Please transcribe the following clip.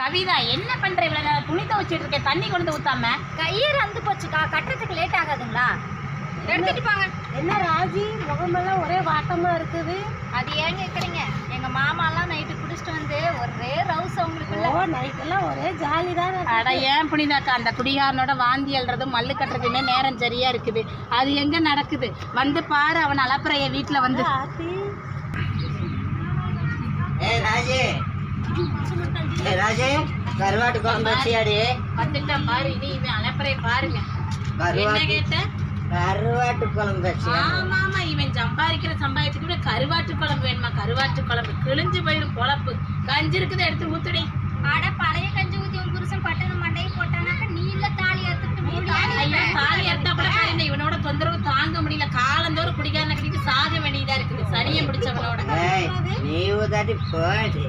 கவிதா என்ன பண்ற? இவ்வளவு நேரம் துணி துவைச்சிட்டு இருக்கேன். தண்ணி கொண்டு ஊத்தாம. கையர் வந்து போச்சுக்கா. கட்டுறதுக்கு லேட் ஆகாதுங்களா? எடுத்துட்டு போங்க. என்ன ராஜி? முகமெல்லாம் ஒரே வாட்டமா இருக்குது. அது ஏன் கேக்குறீங்க? எங்க மாமாலாம் நைட்டு குடிச்சிட்டு வந்து ஒரே ரவுஸ் அவங்களுக்குள்ள. ஓ நைட் எல்லாம் ஒரே ஜாலி தான் அட ஏன் புனிதாக்கா அந்த குடிகாரனோட வாந்தி எழுறதும் மல்லு கட்டுறதுமே நேரம் சரியா இருக்குது. அது எங்க நடக்குது? வந்து பாரு அவன் அலப்புறைய வீட்டுல வந்து. ஏய் ராஜே. ராஜே கருவாட்டு குழம்பு வச்சியாடி. வந்துட்டான் பாரு இனி இவன் அலப்புறைய பாருங்க. என்ன கருவாட்டு கேட்ட? கருவாட்டு குழம்பு வச்சியா? ஆமா ஆமா இவன் சம்பாதிக்கிற சம்பாதிச்சுட்டு கூட கருவாட்டு குழம்பு வேணுமா? கருவாட்டு குழம்பு கிழிஞ்சு போயிடும் பொழப்பு. கஞ்சி இருக்குது எடுத்து ஊத்துடி. அட பழைய கஞ்சி ஊத்தி உன் புருஷன் பட்டன மண்டையை போட்டானாக்க நீ இல்ல தாலி அறுத்துட்டு ஐயோ தாலி எடுத்தா கூட பாருங்க இவனோட தொந்தரவு தாங்க முடியல. காலந்தோறும் குடிகாரனை கட்டிட்டு சாக வேண்டியதா இருக்குது. சனியை பிடிச்சவனோட நீ தாட்டி போடி.